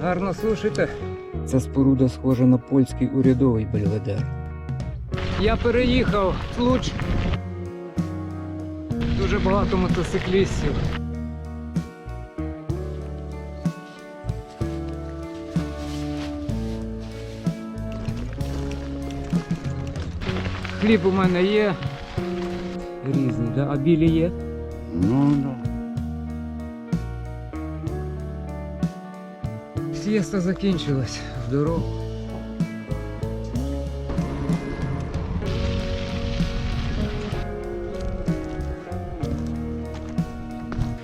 Гарно слушайте. Ця споруда схожа на польський урядовий бельведер. Я переїхав в Случ. Дуже багато мотоциклістів. Хліб у мене є. Різний, да? а білі є? Ну, ну. Сієста закінчилась в дорогу.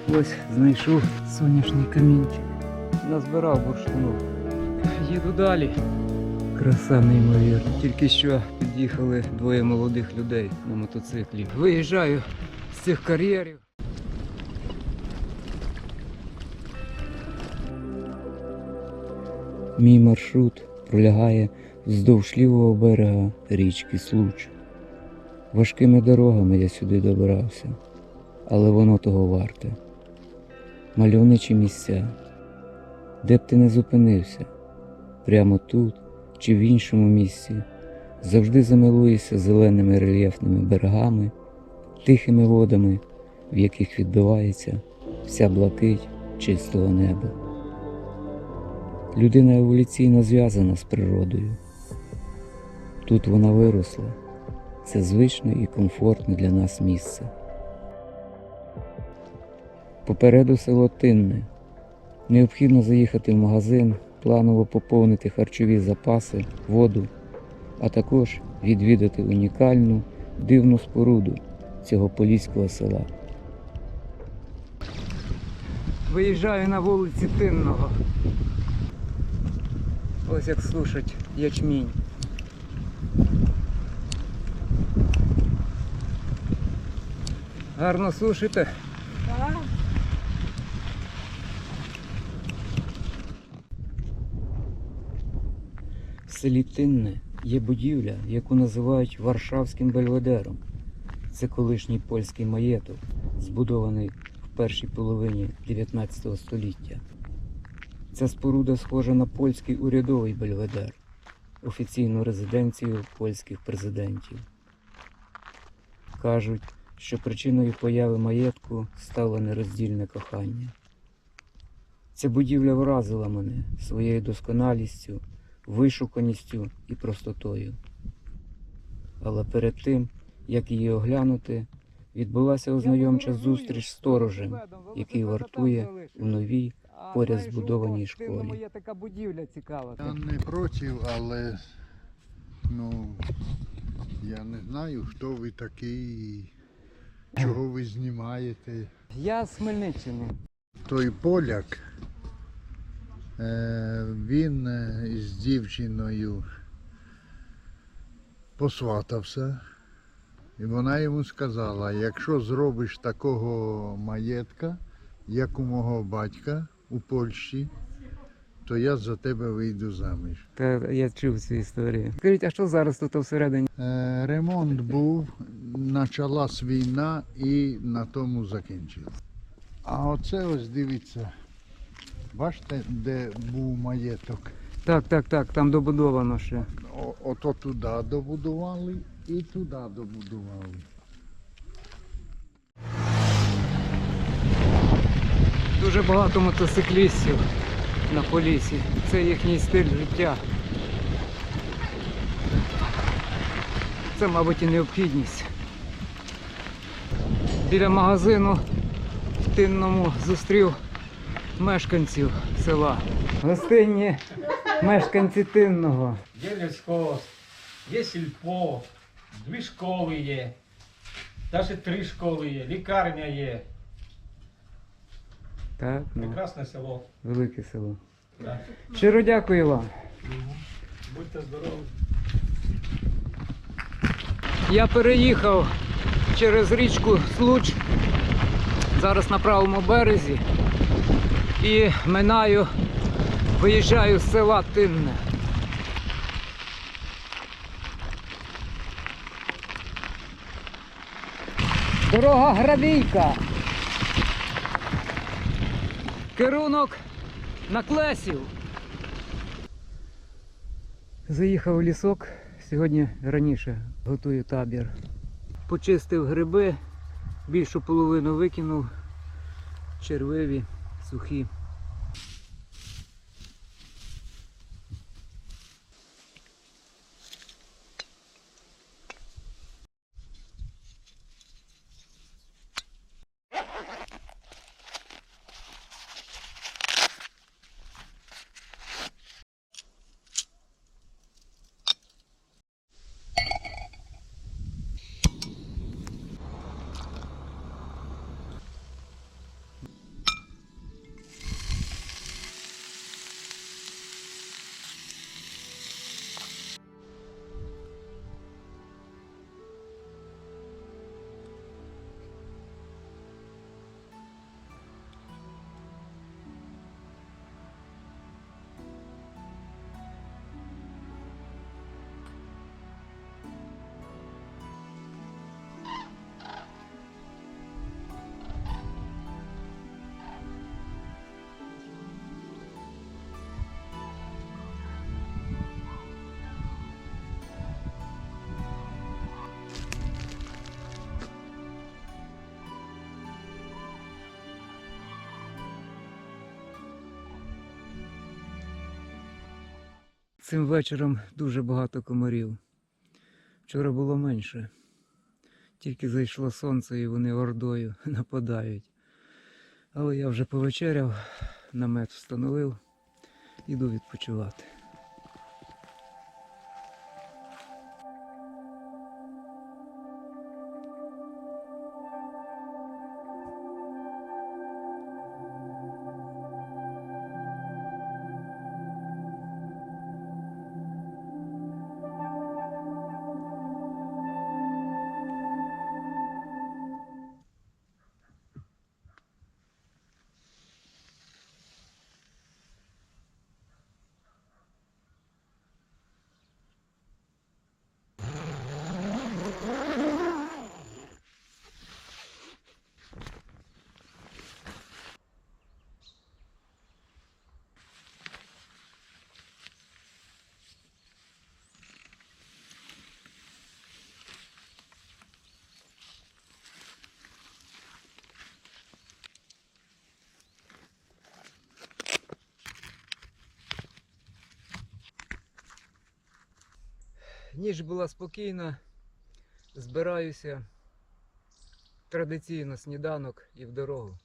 Ось знайшов сонячний камінчик. Назбирав бурштину. Їду далі. Краса неймовірна. Тільки що під'їхали двоє молодих людей на мотоциклі. Виїжджаю з цих кар'єрів. Мій маршрут пролягає вздовж лівого берега річки Случ. Важкими дорогами я сюди добирався, але воно того варте. Мальовничі місця, де б ти не зупинився, прямо тут чи в іншому місці, завжди замилуєшся зеленими рельєфними берегами, тихими водами, в яких відбивається вся блакить чистого неба. Людина еволюційно зв'язана з природою. Тут вона виросла. Це звичне і комфортне для нас місце. Попереду село Тинне. Необхідно заїхати в магазин, планово поповнити харчові запаси, воду, а також відвідати унікальну дивну споруду цього поліського села. Виїжджаю на вулиці Тинного. Ось як слушать ячмінь. Гарно слушайте. В селі Тинне є будівля, яку називають Варшавським бельведером. Це колишній польський маєток, збудований в першій половині 19 століття. Ця споруда схожа на польський урядовий бельведер, офіційну резиденцію польських президентів. Кажуть, що причиною появи маєтку стало нероздільне кохання. Ця будівля вразила мене своєю досконалістю, вишуканістю і простотою. Але перед тим, як її оглянути, відбулася ознайомча зустріч з сторожем, який вартує у новій поряд збудованій школі. Є така будівля цікава. Я не проти, але ну, я не знаю, хто ви такий, чого ви знімаєте. Я з Хмельниччини. Той поляк, е, він е, з дівчиною посватався. І вона йому сказала, якщо зробиш такого маєтка, як у мого батька у Польщі, то я за тебе вийду заміж. Та я чув цю історію. Скажіть, а що зараз тут всередині? Е, Ремонт був, почалась війна і на тому закінчилось. А оце ось дивіться, бачите, де був маєток. Так, так, так, там добудовано ще. О- Ото туди добудували і туди добудували. Дуже багато мотоциклістів на полісі. Це їхній стиль життя. Це, мабуть, і необхідність. Біля магазину в Тинному зустрів мешканців села. Гостинні мешканці Тинного. Є лісхоз, є сільпо, дві школи є, навіть три школи є, лікарня є. Так, ну, Прекрасне село. велике село. Да. Щиро дякую вам. Будьте здорові. Я переїхав через річку Случ, зараз на правому березі і минаю, виїжджаю з села Тинне. Дорога гравійка. Керунок на клесів. Заїхав у лісок, сьогодні раніше готую табір. Почистив гриби, більшу половину викинув, червиві, сухі. Цим вечором дуже багато комарів. Вчора було менше. Тільки зайшло сонце і вони ордою нападають. Але я вже повечеряв, намет встановив, іду відпочивати. Ніч була спокійна, збираюся. Традиційно сніданок і в дорогу.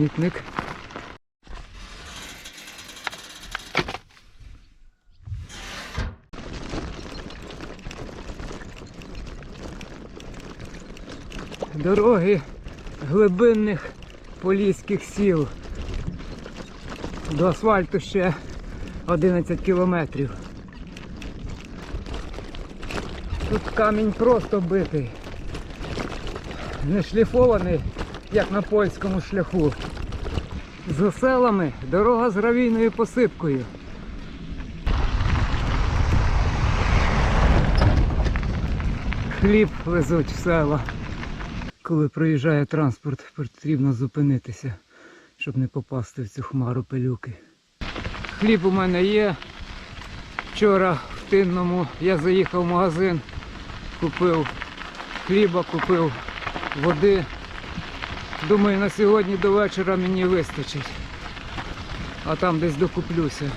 Смітник. Дороги глибинних поліських сіл. До асфальту ще 11 кілометрів. Тут камінь просто битий. Не шліфований, як на польському шляху. З оселами дорога з гравійною посипкою. Хліб везуть в села. Коли проїжджає транспорт, потрібно зупинитися, щоб не попасти в цю хмару пилюки. Хліб у мене є. Вчора в тинному я заїхав в магазин, купив хліба, купив води. Думаю, на сьогодні до вечора мені вистачить. А там десь докуплюся.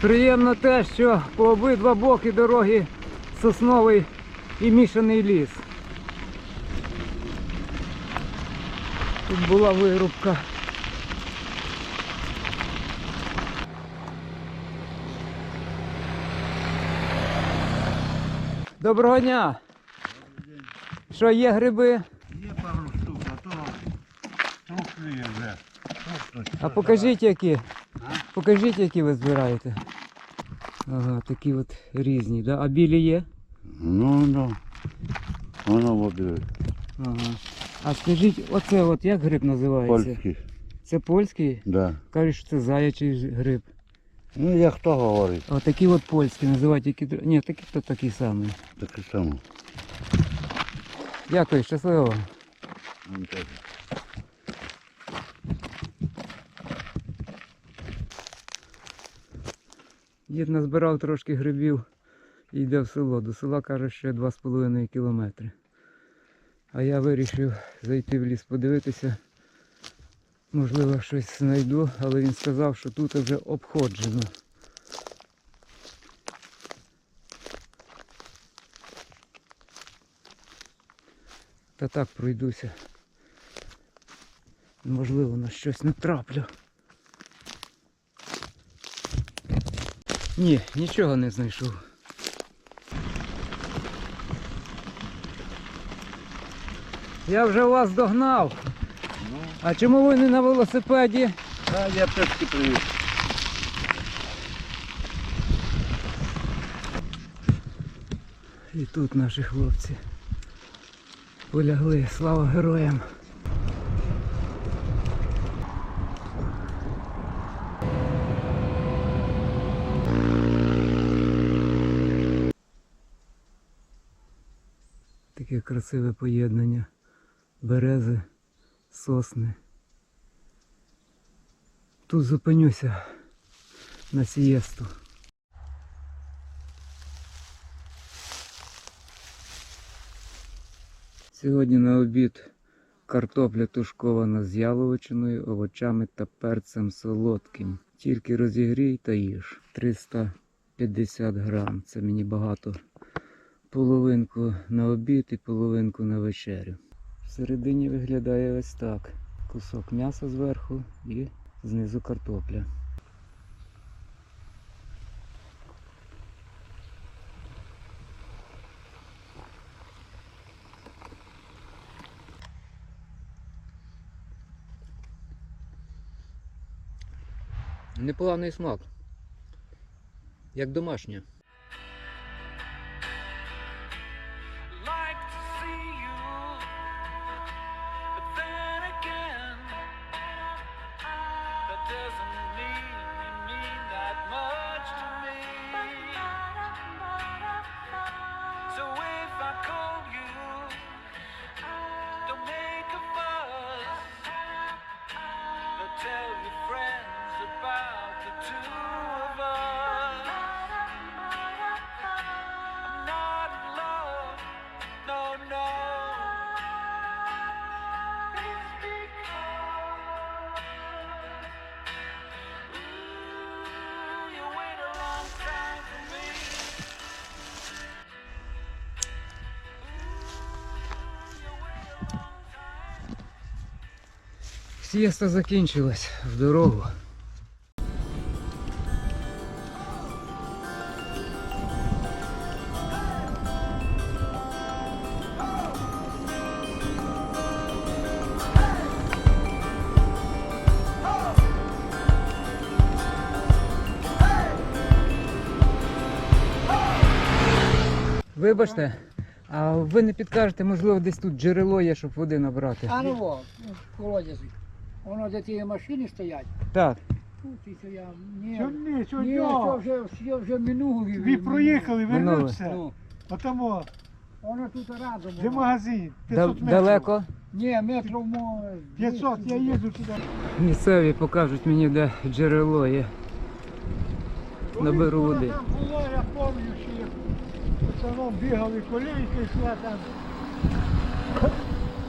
Приємно те, що по обидва боки дороги сосновий і мішаний ліс. Тут була вирубка. Доброго дня! Що є гриби? Є пару штук, а то А покажіть які. Покажіть, які ви збираєте. Ага, такі от різні, да? А білі є? Ну, ну. Воно буде Ага. А скажіть, оце от як гриб називається? польський. Це польський? Да. Кажуть, що це заячий гриб. Ну, як хто говорить, А такі от польські називають, які. Ні, такі то такі самі. таке саме. Дякую, щасливо. Дід назбирав трошки грибів і йде в село. До села каже, ще 2,5 кілометри. А я вирішив зайти в ліс подивитися. Можливо, щось знайду, але він сказав, що тут вже обходжено. Та так пройдуся. Можливо, на щось натраплю. Ні, нічого не знайшов. Я вже вас догнав. А чому ви не на велосипеді? А я пешки привіз. І тут наші хлопці полягли. Слава героям. Таке красиве поєднання. Берези, сосни. Тут зупинюся на сієсту. Сьогодні на обід картопля тушкована з яловичиною, овочами та перцем солодким. Тільки розігрій та їж. 350 грам. Це мені багато. Половинку на обід і половинку на вечерю. Всередині виглядає ось так. Кусок м'яса зверху і знизу картопля. Непоганий смак. Як домашнє. Сієста закінчилась в дорогу. Вибачте, а ви не підкажете, можливо, десь тут джерело є, щоб води набрати. А ну колодязь. Воно де ті машини стоять. Так. Тут і я. Ні, Сьогодні, ні, це вже, це вже минулий. Ви проїхали, Минуле. вернуться. Ну, Отамо, воно тут разом. де воно. магазин? 500 метрів. далеко. Ні, метрів мо... 500, я 200. їду туди. Місцеві покажуть мені, де джерело є. Наберу води. Там було, я пам'ятаю, що як пацаном бігали йшла там.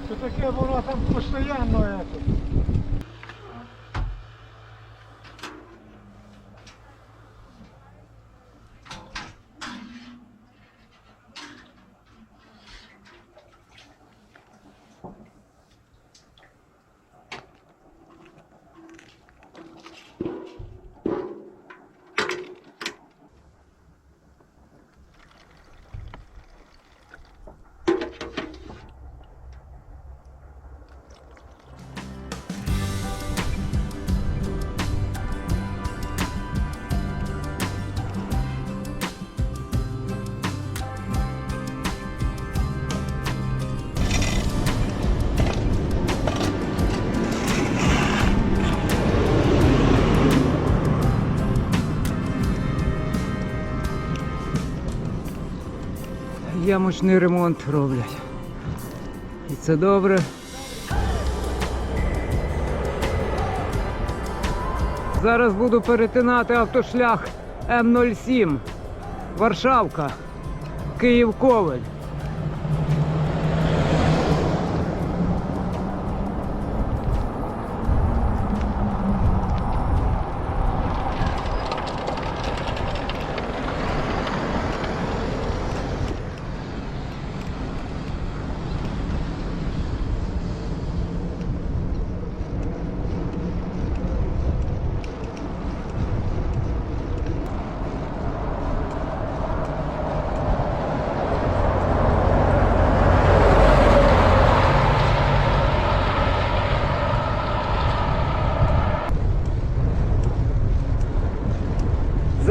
Це таке воно там постійно. ето. Ямочний ремонт роблять. І це добре. Зараз буду перетинати автошлях М07. Варшавка. Київ Ковель.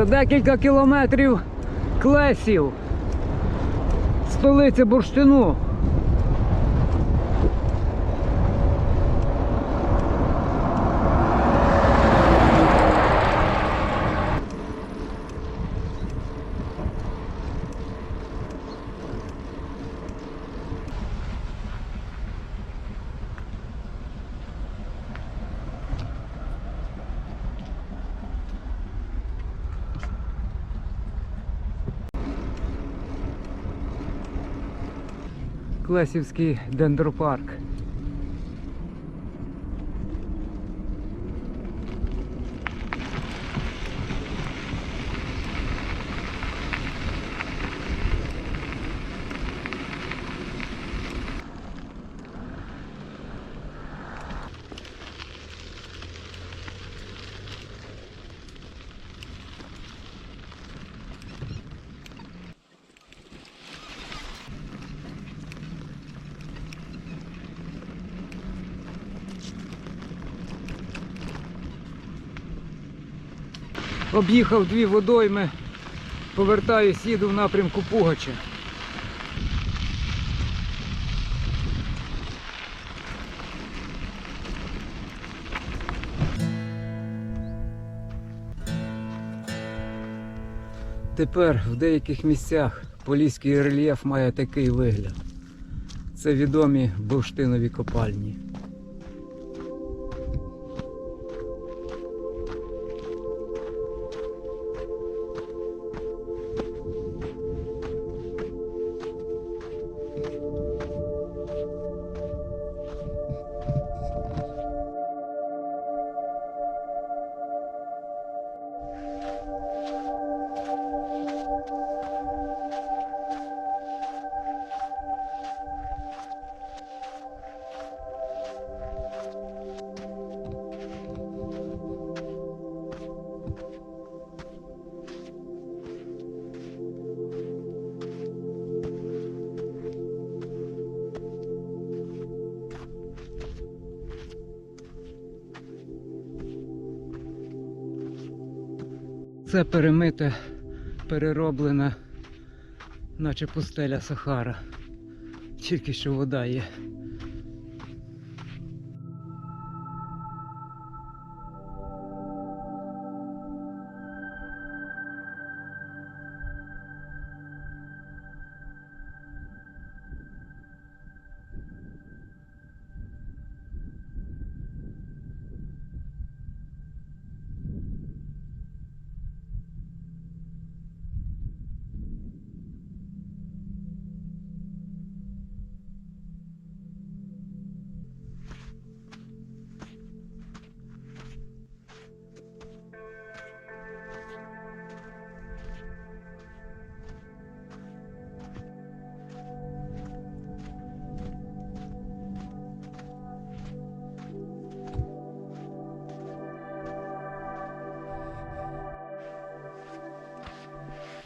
За декілька кілометрів Клесів, столиця бурштину. Клесівський дендропарк. Об'їхав дві водойми, повертаюсь, їду в напрямку Пугача. Тепер в деяких місцях поліський рельєф має такий вигляд. Це відомі бурштинові копальні. Це перемите, перероблена, наче пустеля Сахара. Тільки що вода є.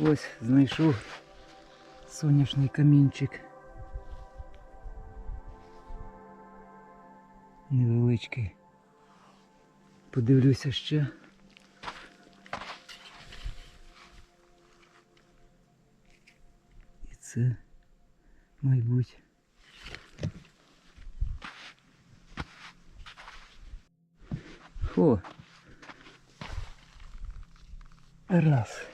Ось знайшов соняшний камінчик. Невеличкий. Подивлюся ще. І це, мабуть. Фу. Раз.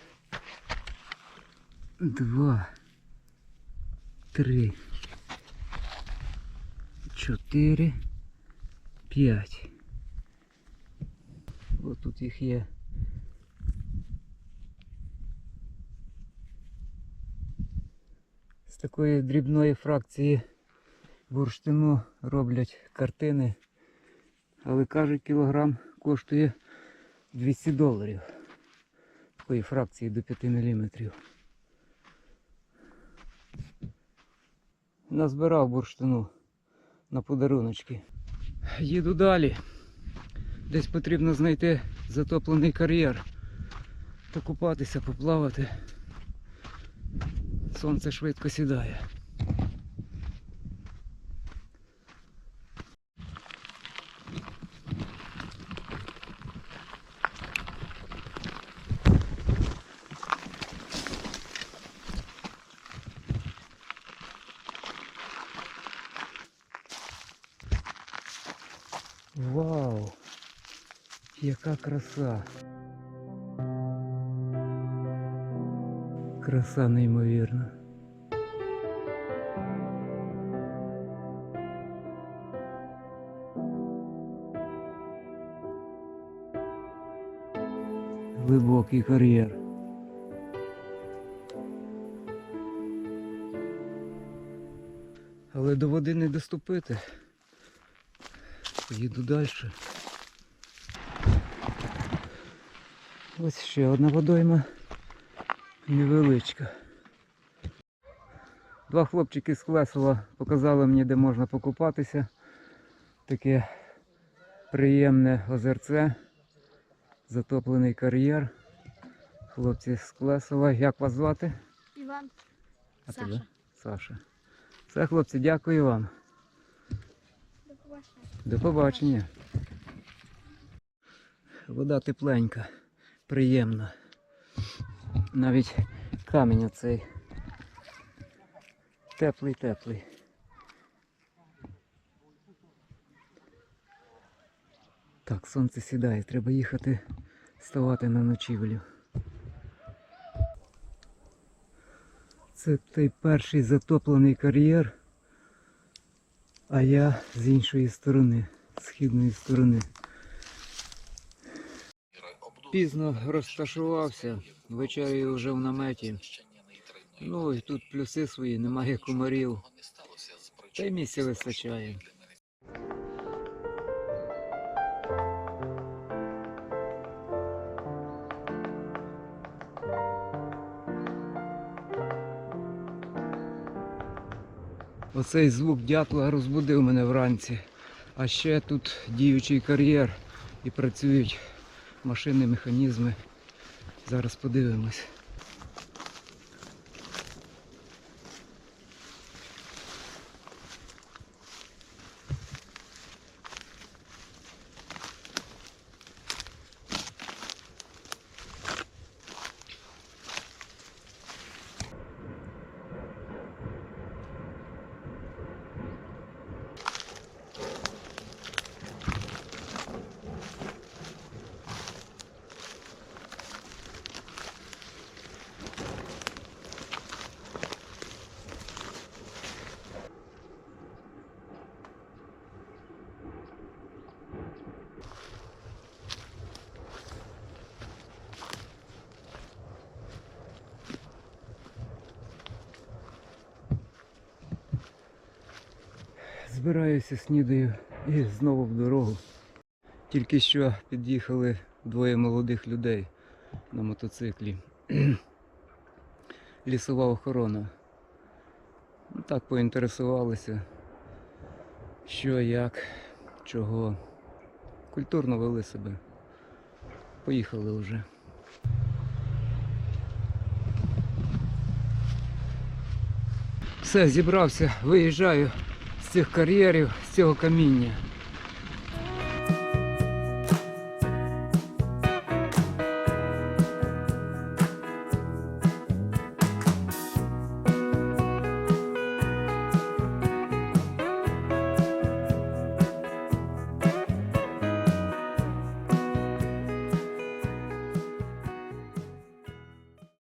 Два. три, чотири, п'ять. Ось тут їх є. З такої дрібної фракції бурштину роблять картини. Але кажуть, кілограм коштує 200 доларів. Такої фракції до 5 мм. Назбирав бурштину на подаруночки. Їду далі. Десь потрібно знайти затоплений кар'єр. Покупатися, поплавати. Сонце швидко сідає. Вау! Яка краса! Краса неймовірна. Глибокий кар'єр. Але до води не доступити. Поїду далі. Ось ще одна водойма невеличка. Два хлопчики з Клесова показали мені, де можна покупатися. Таке приємне озерце, затоплений кар'єр. Хлопці з Клесова. Як вас звати? Іван, А Саша. тебе? Саша. Все, хлопці, дякую вам. До побачення. Вода тепленька, приємна. Навіть камінь оцей. Теплий, теплий. Так, сонце сідає, треба їхати ставати на ночівлю. Це той перший затоплений кар'єр, а я з іншої сторони, східної сторони. Пізно розташувався, вечерю вже в наметі. Ну і тут плюси свої, немає комарів. Та й місця вистачає. Оцей звук дятла розбудив мене вранці. А ще тут діючий кар'єр і працюють машини, механізми. Зараз подивимось. Збираюся, снідаю і знову в дорогу. Тільки що під'їхали двоє молодих людей на мотоциклі. Лісова охорона. Ну, Так поінтересувалися, що, як, чого. Культурно вели себе. Поїхали вже. Все, зібрався, виїжджаю цих кар'єрів, з цього каміння.